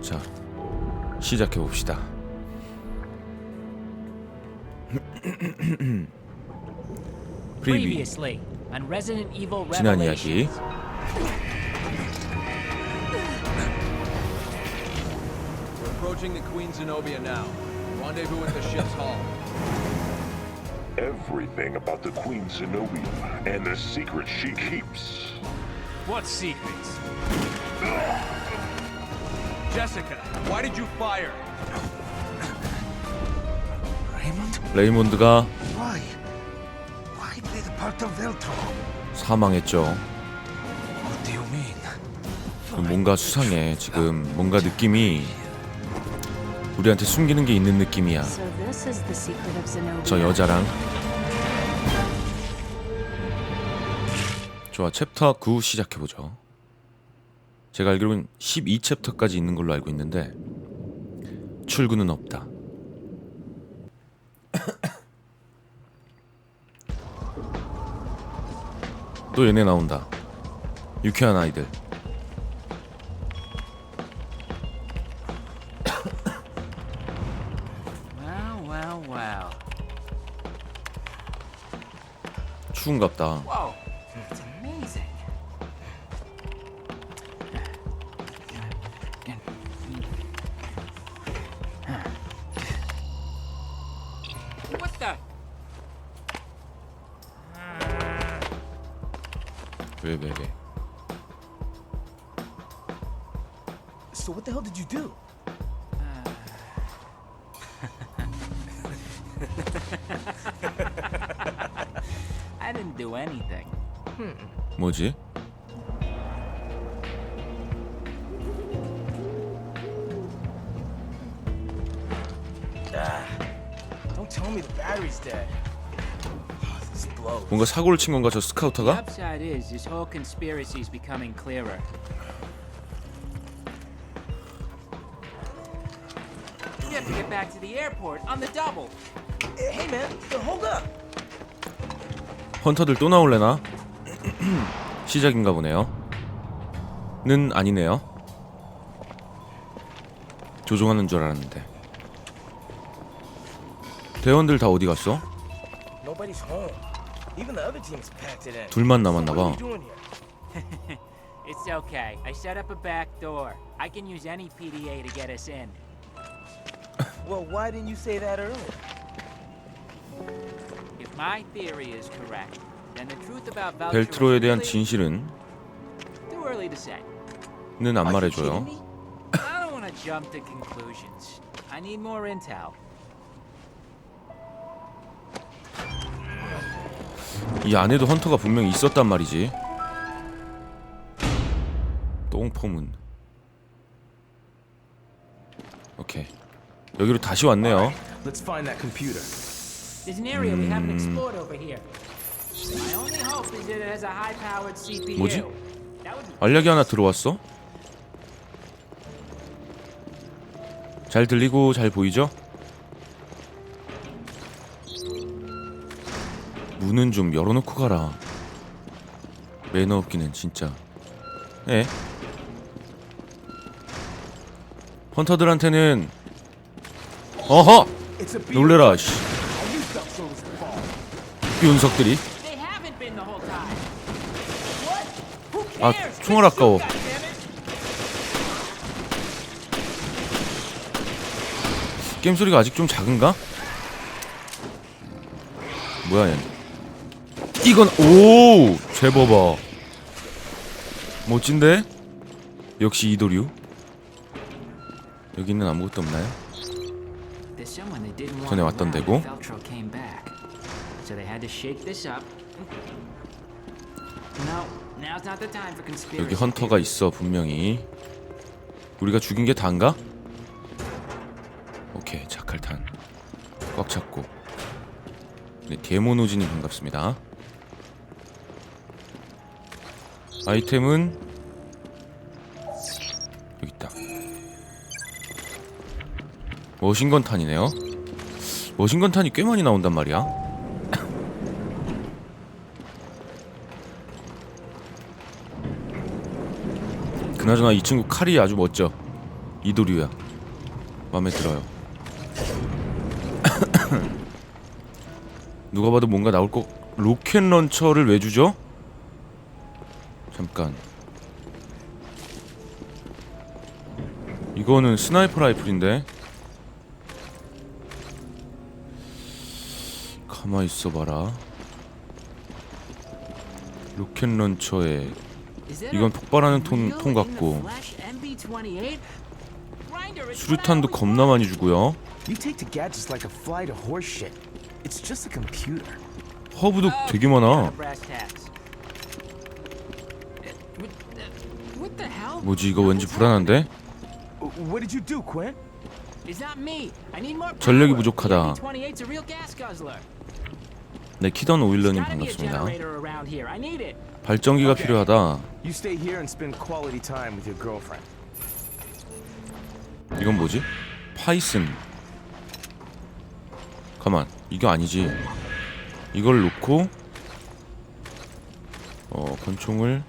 자, 시작해 봅시다. 프리비 Previously on Resident Evil 지난 이야기. Revelations. We're approaching the Queen Zenobia now. Rendezvous at the ship's hull. everything about the Queen Zenobia and the secrets she keeps. What secrets? Jessica, why did you fire? Raymond? 레이몬드가 Why? Why play the part of Veltro? 사망했죠. What do you mean? 그 뭔가 수상해. 지금 뭔가 느낌이 우리한테 숨기는 게 있는 느낌이야. So this is the secret of Zenobia. 저 여자랑 좋아 챕터 9 시작해보죠 제가 알기로는 12챕터까지 있는 걸로 알고 있는데 출구는 없다. 또 얘네 나온다. 유쾌한 아이들. 추운갑다 I didn't do anything. 뭐지? Don't tell me the battery's dead. Oh, this blows. 뭔가 사고를 친 건가 저 The 스카우터가? upside is this whole conspiracy is becoming clearer. We have to get back to the airport on the double. Hey man, hold up. 헌터들 또 나올래나? 시작인가 보네요. 는 아니네요. 조종하는 줄 알았는데. 대원들 다 어디 갔어? Nobody's home. Even the other team's packed it in. 둘만 남았나 봐. It's okay. I set up a back door. I can use any PDA to get us in. Well, why didn't you say that earlier? 벨트로에 대한 진실은 too early to say. 는안 Are you 말해줘요. kidding me? I don't want to jump to conclusions. I need more intel. 이 안에도 헌터가 분명히 있었단 말이지. 똥포문. 오케이. 여기로 다시 왔네요. Let's find that computer. There's an area we haven't explored over here. My only hope is that it has a high-powered CPU. 뭐지? That would be 알약이 하나 들어왔어? 잘 들리고 잘 보이죠? 문은 좀 열어놓고 가라. 매너 없기는 진짜. 에? 헌터들한테는 어허! 놀래라 씨. 이 녀석들이 아? 총알 아까워. 게임 소리가 아직 좀 작은가? 뭐야 얘 이건 오 제법아 멋진데? 역시 이도류 여기는 아무것도 없나요? 전에 왔던 데고. 여기 헌터가. 있어 분명히. 우리가 죽인 게 다인가? 오케이 자칼탄. 꽉 찼고. 네, 데모노진이 반갑습니다. 아이템은 여기 있다. 머신건탄이네요. 머신건탄이 꽤 많이 나온단 말이야 그나저나 이 친구 칼이 아주 멋져 이도류야. 마음에 들어요. 누가 봐도 뭔가 나올 거 로켓 런처를 왜 주죠? 잠깐. 이거는 스나이퍼 라이플인데. 가만 있어 봐라. 로켓 런처에 이건 폭발하는 통, 통 같고 flesh MB-28? Grinder, it's 수류탄도 겁나 많이 주고요. 허브도 되게 Oh, 많아. Uh? 뭐지 이거 왠지 불안한데? Uh, 전력이. 부족하다. 네 키던 오일러님 반갑습니다. 발전기가. 필요하다. 이건 뭐지? 파이슨. 가만 이거 아니지. 이걸 놓고 어 권총을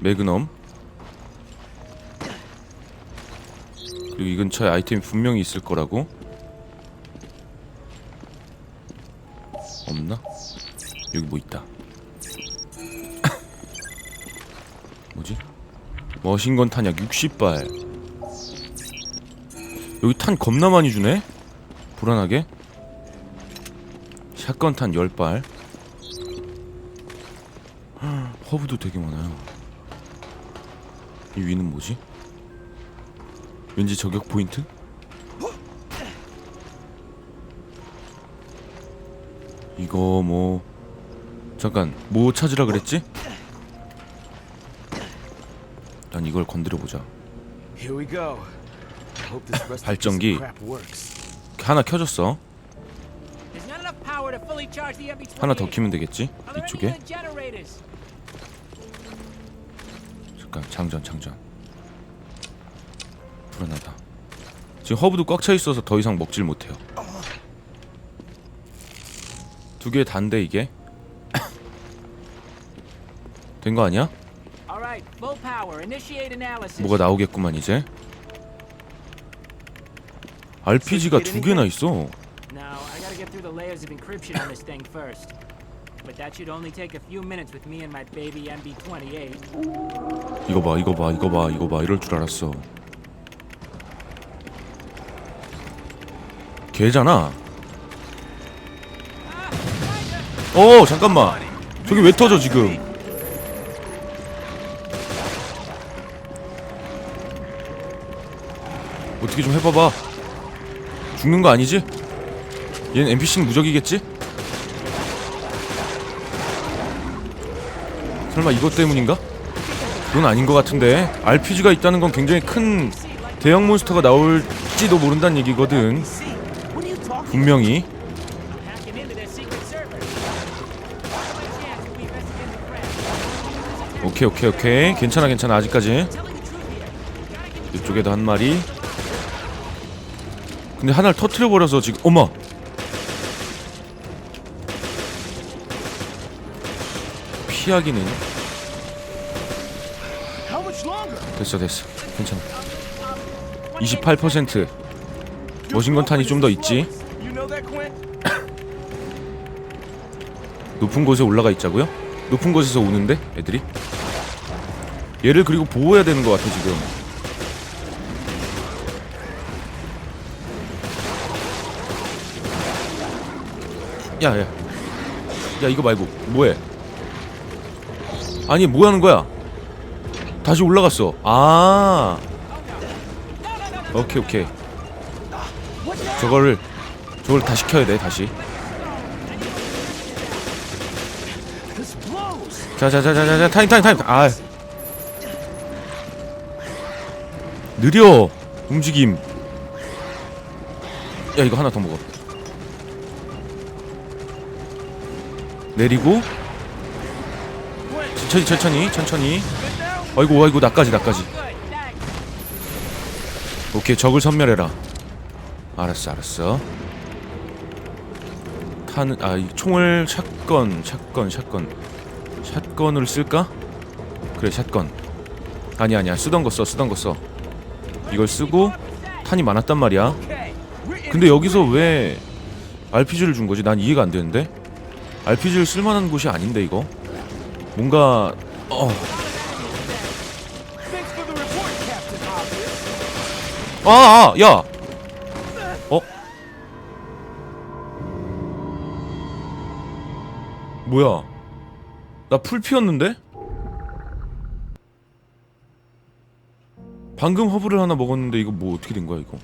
매그넘 그리고 이 근처에 아이템이 분명히 있을 거라고 여기 뭐 있다 뭐지? 머신건 탄약 60발 여기 탄 겁나 많이 주네? 불안하게 샷건 탄 10발 허브도 되게 많아요 이 위는 뭐지? 왠지 저격 포인트? 이거 뭐 잠깐 뭐 찾으라 그랬지? 난 이걸 건드려 보자 Here we go. Hope this rest 발전기. 하나 켜졌어 There's not enough power to fully charge the MB-28. 하나 더 키면 되겠지? 이쪽에? 잠깐 장전 장전 불안하다 지금 허브도 꽉 차 있어서 더 이상 먹질 못해요 두 개 단데 이게 된 거 아니야? 뭐가 나오겠구만 이제 RPG가 두 개나 있어 No, I gotta get through the layers of encryption on this thing first. But that should only take a few minutes with me and my baby MB-28. 이거 봐 이거 봐 이거 봐 이거 봐 이럴 줄 알았어 개잖아 어 잠깐만 저기 왜 터져 지금 어떻게 좀 해봐봐 죽는 거 아니지? 얘는 NPC는 무적이겠지? 설마 이것 때문인가? 그건 아닌 것 같은데 RPG가 있다는 건 굉장히 큰 대형 몬스터가 나올지도 모른다는 얘기거든? 분명히? 오케이 오케이 오케이 괜찮아 괜찮아 아직까지 이쪽에도 한 마리 근데 하나를 터트려 버려서 지금 어머 피하기는? 됐어 됐어 괜찮아 28% 머신건 탄이 좀 더 있지? 높은 곳에 올라가 있자고요? 높은 곳에서 오는데 애들이? 얘를 그리고 보호해야 되는 것 같아 지금 야야. 야 이거 말고. 뭐해? 아니 뭐 하는 거야? 다시 올라갔어. 아. 오케이 오케이. 저거를 저걸 다시 켜야 돼 다시. This blows. 자자자자자 타임 타임 타임. 아. 느려. 움직임. 야 이거 하나 더 먹어 내리고 천천히 천천히 천천히 아이고 아이고 나까지 나까지. 오케이 적을 섬멸해라 알았어 알았어 타는 아이 총을 샷건 샷건 샷건 샷건을 쓸까? 그래 샷건 아니 아니야 쓰던 거 써 쓰던 거 써. 이걸 쓰고 탄이 많았단 말이야. 근데 여기서 왜 RPG를 준 거지? 난 이해가 안 되는데. RPG를 쓸만한 곳이 아닌데 이거. 뭔가 어. 아, 아, 야. 어? 뭐야? 나 풀 피었는데? 방금 허브를 하나 먹었는데 이거 뭐 어떻게 된 거야 이거?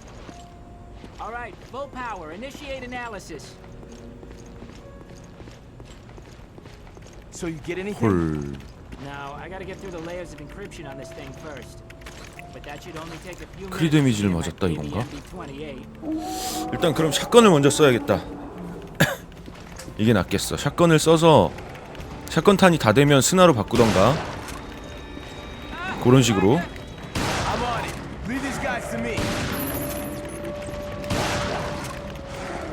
So you get anything? 헐. Now, I gotta get through the layers of encryption on this thing first. But that should only take a few 크리 minutes 데미지를 맞았다, 이건가? MB-28. 일단 그럼 샷건을 먼저 써야겠다. 이게 낫겠어. 샷건을 써서 샷건 탄이 다 되면 스나로 바꾸던가. 그런 식으로. I'm on it. Leave these guys to me.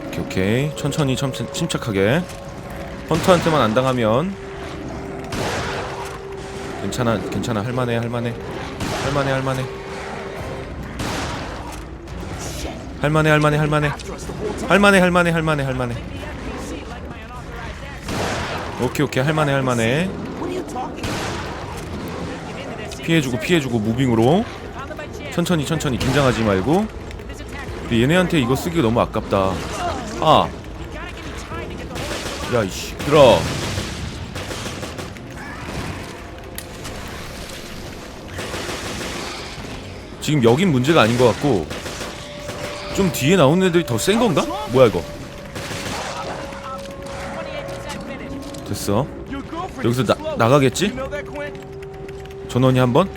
오케이 오케이 천천히 참, 침착하게 헌터한테만 안 당하면 괜찮아 괜찮아. 할만해 할만해. 할만해 할만해. 할만해 할만해 할만해. 할만해 할만해 할만해 할만해. 오케이 오케이. 할만해 할만해? 피해주고 피해주고 무빙으로. 천천히 천천히. 긴장하지 말고. 근데 얘네한테 이거 쓰기가 너무 아깝다. 아. 야 이씨. 들어 지금 여긴 문제가 아닌 것 같고 좀 뒤에 나오는 애들이 더 센 건가? 뭐야 이거 됐어 여기서 나. 나가겠지? 전원이 한번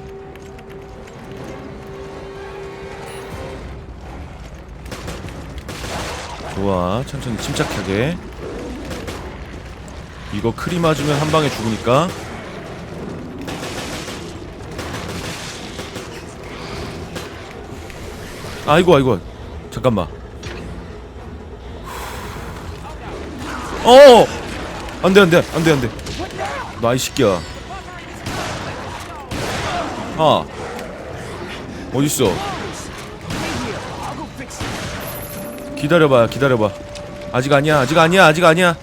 좋아 천천히 침착하게 이거 크리 맞으면 한 방에 죽으니까 아이고 아이고. 잠깐만. 어! 안돼 안돼 안돼 안돼. 나이 새끼야. 아. 어딨어? 기다려봐 기다려봐. 아직 아니야 아직 아니야 아직 아니야.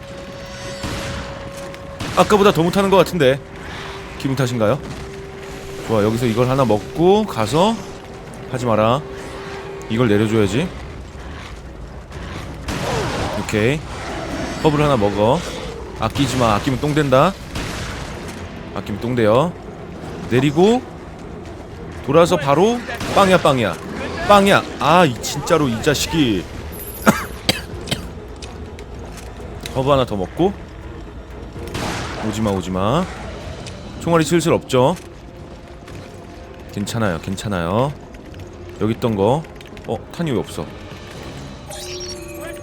아까보다 더 못하는 것 같은데. 기분 탓인가요? 좋아 여기서 이걸 하나 먹고 가서 하지 마라 이걸 내려줘야지. 오케이. 허브를 하나 먹어. 아끼지마. 아끼면 똥 된다. 아끼면 똥 돼요. 내리고 돌아서 바로 빵이야 빵이야. 빵이야. 아이 진짜로 이 자식이. 허브 하나 더 먹고. 오지마 오지마. 총알이 슬슬 없죠? 괜찮아요 괜찮아요. 여기 있던 거 어? 탄이 왜 없어 We're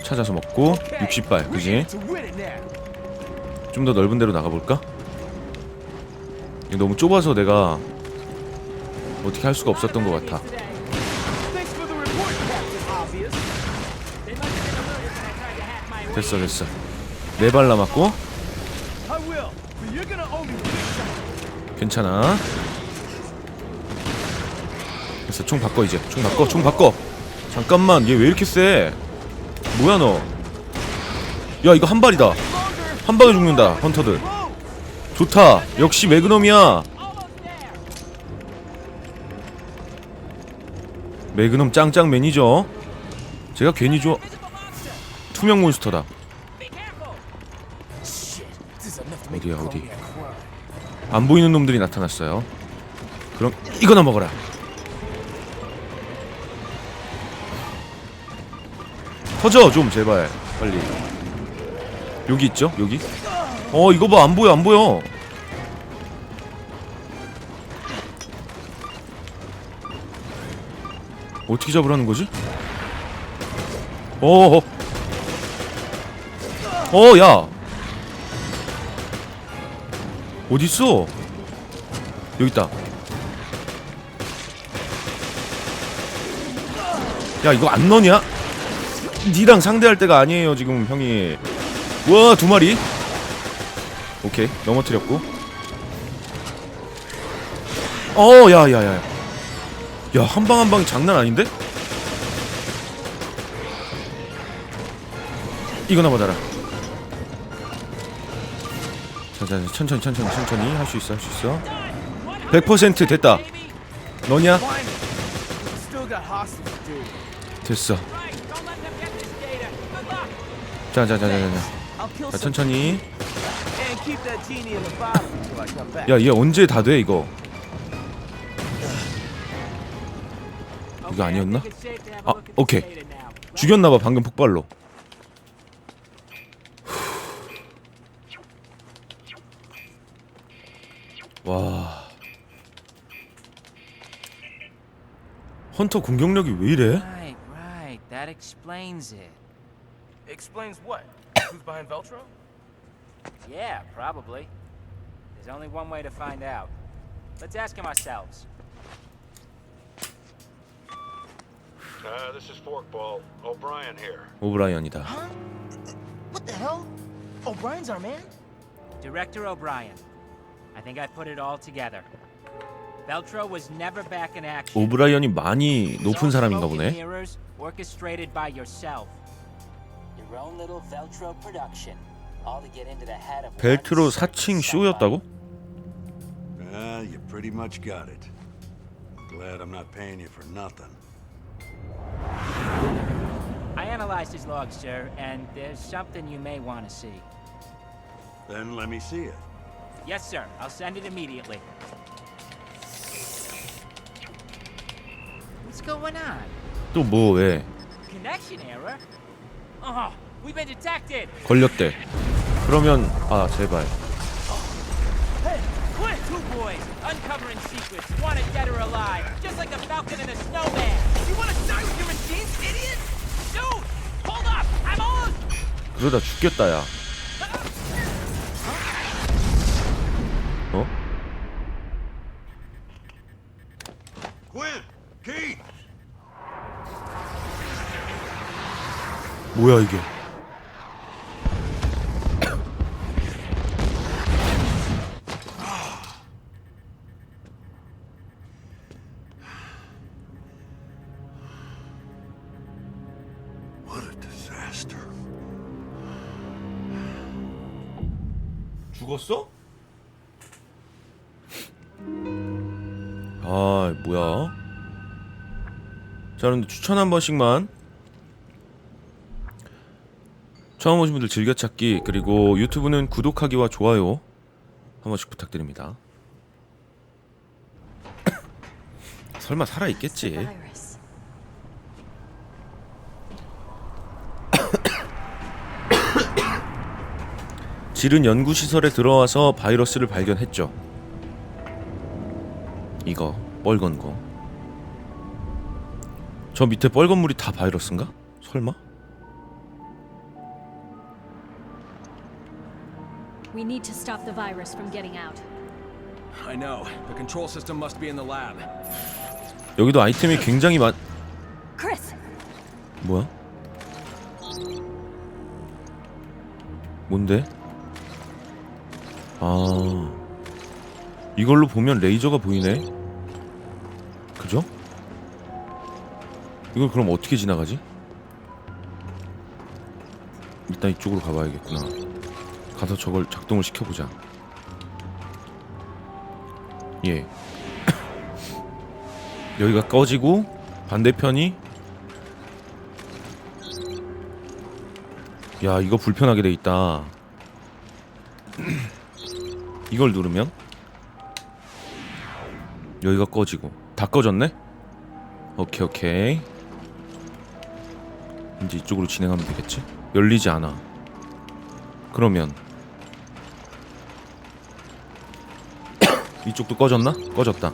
54%. 찾아서 먹고 60발 We're 그지? 좀 더 넓은 데로 나가볼까? 너무 좁아서 내가 어떻게 할 수가 없었던 것 같아 됐어 됐어 네 발 남았고. 괜찮아 됐어 총 바꿔 이제. 총 바꿔 총 바꿔. 잠깐만 얘 왜 이렇게 세? 뭐야 너야 이거 한 발이다. 한 방에 죽는다 헌터들. 좋다. 역시 매그넘이야. 매그넘 짱짱맨이죠 제가 괜히 줘 투명 몬스터다. 어디야, 어디? 안 보이는 놈들이 나타났어요. 그럼 이거나 먹어라. 터져 좀 제발 빨리. 여기 있죠? 여기? 어 이거 봐 안 보여 안 보여. 어떻게 잡으라는 거지? 어. 어, 야. 어디 있어? 여기 있다. 야 이거 안 너냐? 니랑 상대할 때가 아니에요 지금 형이. 와두 마리. 오케이 넘어뜨렸고. 어, 야, 야, 야. 야, 한 방 한 방이 장난 아닌데? 이거나 받아라. 자, 자, 자, 천천히, 천천히, 천천히 할 수 있어, 할 수 있어. 100% 됐다. 너냐? 됐어. 자, 자, 자, 자, 자. I'll kill 자, some 천천히. 야, 얘 언제 다 돼, 이거? 이거 아니었나? 아, 오케이. 죽였나봐, 방금 폭발로. 와. 헌터 공격력이 왜 이래? Explains what? Who's behind Veltro? Yeah, probably. There's only one way to find out. Let's ask him ourselves. Uh, this is Forkball. O'Brien here. 오브라이언이다. Huh? What the hell? O'Brien's our man? Director O'Brien. I think I put it all together. Veltro was never back in action. 오브라이언이 많이 It's 높은 all 사람인가 smoke and 보네. mirrors, orchestrated by yourself. 벨트로 one 4층 certain 쇼였다고? Well, you pretty much got it. Glad I'm not paying you for nothing. I analyzed his log, sir, and there's something you may want to see. Then let me see it. Yes, sir. I'll send it immediately. What's going on? 또 뭐 왜? Connection error? 걸렸대. 그러면 아 제발. Uncovering secrets, wanted 뭐야 이게? What a disaster. 죽었어? 아 뭐야? 자 여러분들 추천 한 번씩만 처음 오신 분들 즐겨찾기 그리고 유튜브는 구독하기와 좋아요 한 번씩 부탁드립니다 설마 살아 있겠지 Virus. 질은 연구 시설에 들어와서 바이러스를 발견했죠. 이거 빨간 거. 저 밑에 빨간 물이 다 바이러스인가? 설마? We need to stop the virus from getting out. I know. The control system must be in the lab. 여기도 아이템이 굉장히 많. Chris, 뭐야? 뭔데? 아 이걸로 보면 레이저가 보이네. 그죠? 이걸 그럼 어떻게 지나가지? 일단 이쪽으로 가봐야겠구나. 가서 저걸 작동을 시켜보자. 예. 여기가 꺼지고 반대편이 야 이거 불편하게 돼 있다. 이걸 누르면 여기가 꺼지고 다 꺼졌네? 오케이 오케이 이제 이쪽으로 진행하면 되겠지? 열리지 않아 그러면 이쪽도 꺼졌나? 꺼졌다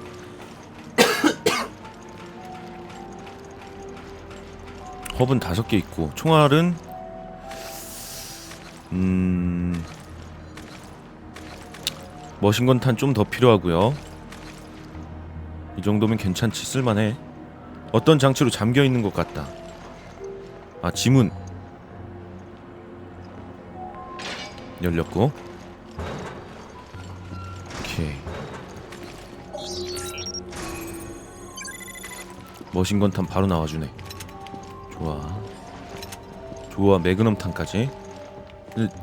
헙은 다섯 개 있고 총알은 음 머신건탄 좀 더 필요하고요. 이 정도면 괜찮지 쓸만해. 어떤 장치로 잠겨 있는 것 같다. 아 지문 열렸고. 오케이. 머신건탄 바로 나와주네. 좋아. 좋아 매그넘탄까지.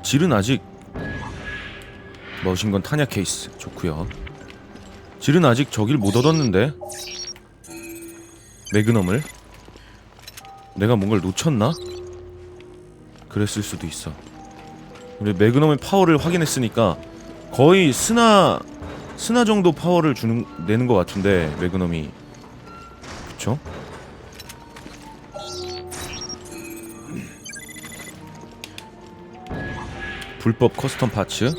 질은 아직 머신건 탄약 케이스. 좋구요. 질은 아직 저길 못 얻었는데 매그넘을 내가 뭔가를 놓쳤나? 그랬을 수도 있어. 근데 매그넘의 파워를 확인했으니까 거의 스나 스나 정도 파워를 주는 내는 것 같은데 매그넘이 그쵸? 불법 커스텀 파츠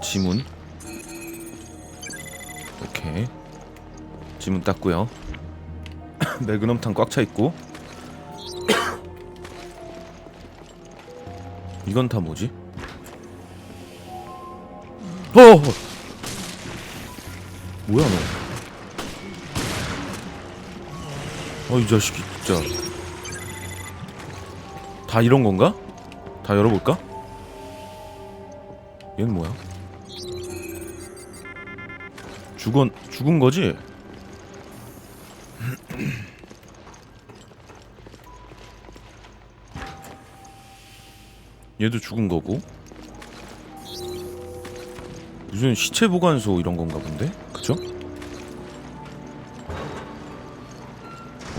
지문 오케이 지문 땄고요 매그넘탄 꽉 차 있고 이건 다 뭐지? 어! 어! 뭐야 너? 어이 자식이 진짜 다 이런 건가? 다 열어볼까? 얘는 뭐야? 죽은 죽은 거지? 얘도 죽은 거고 무슨 시체 보관소 이런 건가 본데? 그죠?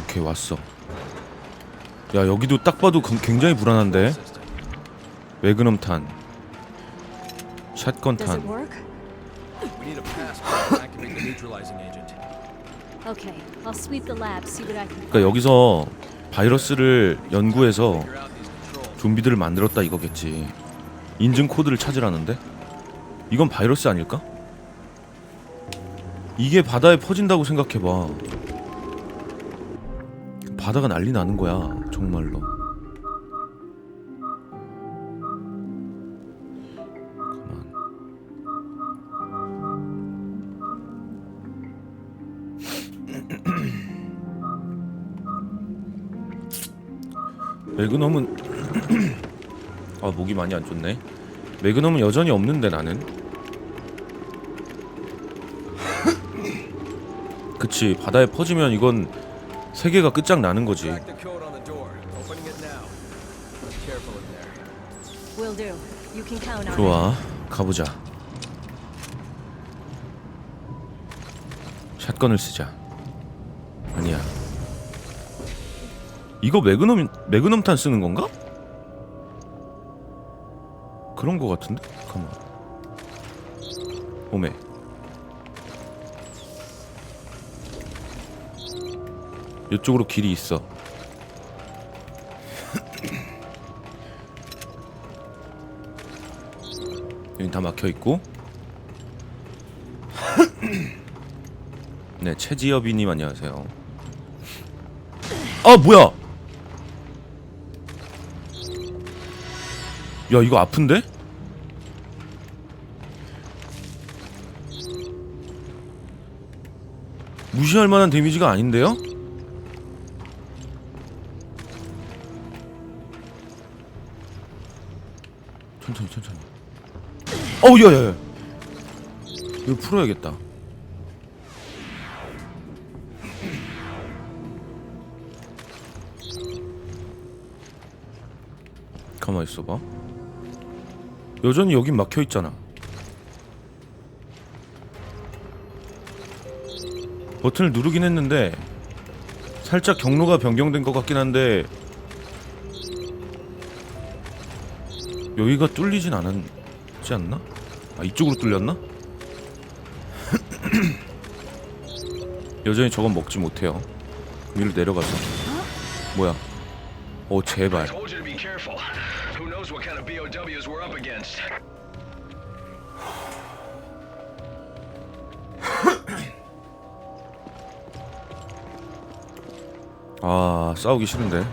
오케이 왔어 야 여기도 딱 봐도 그- 굉장히 불안한데 it 샷건탄. 그러니까 여기서 바이러스를 연구해서. 좀비들을 만들었다 이거겠지 인증 코드를 찾으라는데? 이건 바이러스 아닐까? 이게 바다에 퍼진다고 생각해봐 바다가 난리 나는 거야 정말로. 매그넘은 아 목이 많이 안 좋네. 매그넘은 여전히 없는데 나는. 그치 바다에 퍼지면 이건 세계가 끝장나는 거지. 좋아 가보자. 샷건을 쓰자. 아니야. 이거 매그넘 매그넘탄 쓰는 건가? 그런 거 같은데? 잠깐만. 오메. 이쪽으로 길이 있어. 여기 다 막혀 있고. 네, 최지엽이님 안녕하세요. 아 뭐야? 야 이거 아픈데? 무시할 만한 데미지가 아닌데요? 어우 야야야. 이거 풀어야겠다. 가만 있어봐. 여전히 여긴 막혀 있잖아. 버튼을 누르긴 했는데 살짝 경로가 변경된 것 같긴 한데 여기가 뚫리진 않았지 않나? 아 이쪽으로 뚫렸나? 여전히 저건 먹지 못해요. 위로 내려가서 뭐야? 오 제발. 아 싸우기 싫은데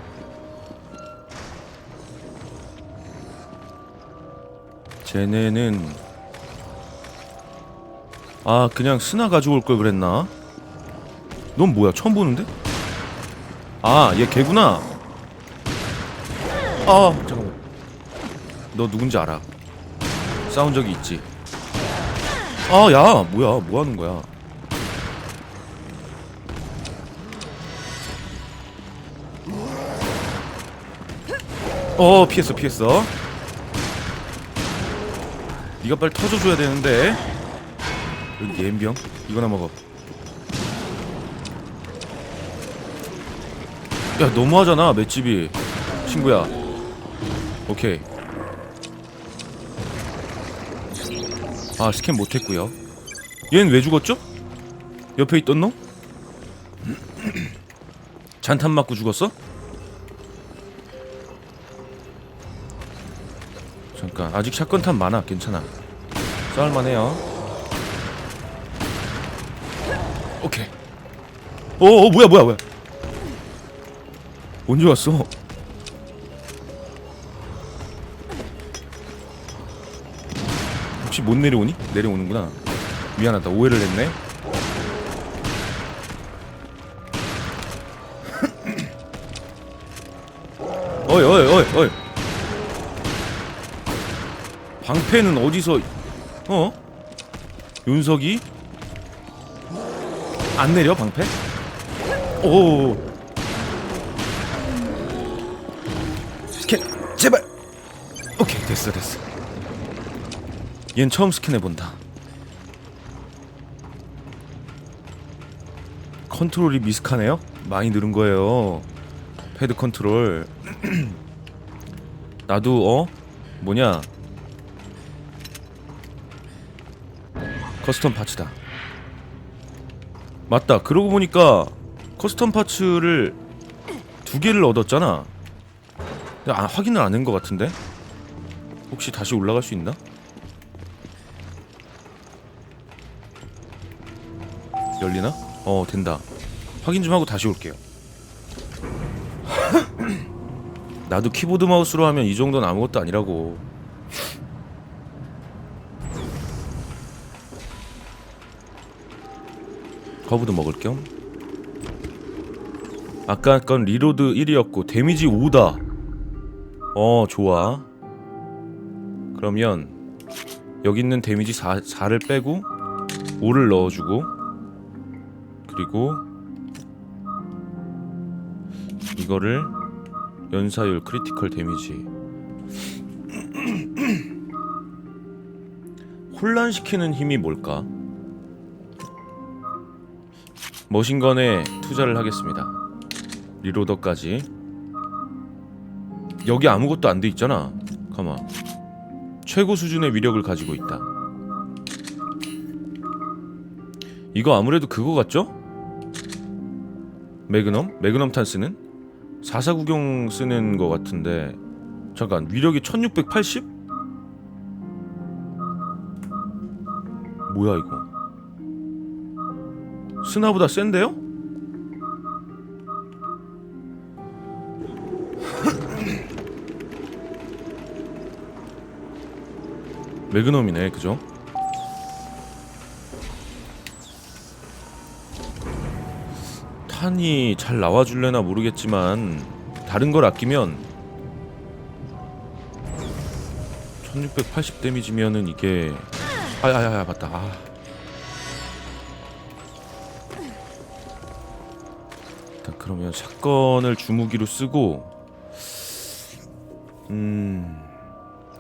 쟤네는 아 그냥 스나 가져올 걸 그랬나? 넌 뭐야 처음 보는데? 아 얘 개구나 아 잠깐만 너 누군지 알아 싸운 적이 있지 아, 야, 뭐야, 뭐 하는 거야? 어, 피했어, 피했어. 네가 빨리 터져줘야 되는데. 여기 옌병 이거나 먹어. 야, 너무하잖아, 맷집이. 친구야. 오케이. 아 스캔 못했고요 얘는 왜 죽었죠? 옆에 있던 놈? 잔탄 맞고 죽었어? 잠깐 아직 샷건탄 많아 괜찮아 싸울만해요 오케이 어어 뭐야 뭐야 뭐야 언제 왔어? 혹시 못 내려오니? 내려오는구나. 미안하다. 오해를 했네. 어이 어이 어이 어이. 방패는 어디서 어? 윤석이 안 내려 방패? 오. 스캔 제발. 오케이 됐어 됐어. 얜 처음 스캔해 본다 컨트롤이 미숙하네요? 많이 늘은 거예요 패드 컨트롤 나도 어? 뭐냐 커스텀 파츠다 맞다 그러고 보니까 커스텀 파츠를 두 개를 얻었잖아. 아, 확인을 안 한 것 같은데? 혹시 다시 올라갈 수 있나? 열리나? 어 된다. 확인 좀 하고 다시 올게요. 나도 키보드 마우스로 하면 이 정도는 아무것도 아니라고. 허브도 먹을 겸 아까 건 리로드 1이었고 데미지 5다. 어 좋아. 그러면 여기 있는 데미지 4, 4를 빼고 5를 넣어주고 그리고 이거를 연사율 크리티컬 데미지. 혼란시키는 힘이 뭘까? 머신건에 투자를 하겠습니다 리로더까지 여기 아무것도 안 돼 있잖아 가만 최고 수준의 위력을 가지고 있다 이거 아무래도 그거 같죠? 매그넘? 매그넘 탄 쓰는? 4사구경 쓰는 거 같은데 잠깐 위력이 1680? 뭐야 이거 스나보다 센데요? 매그넘이네 그죠? 탄이 잘 나와줄래나 모르겠지만 다른 걸 아끼면 1680 데미지면은 이게 아야야야 맞다 아. 일단 그러면 샷건을 주무기로 쓰고 음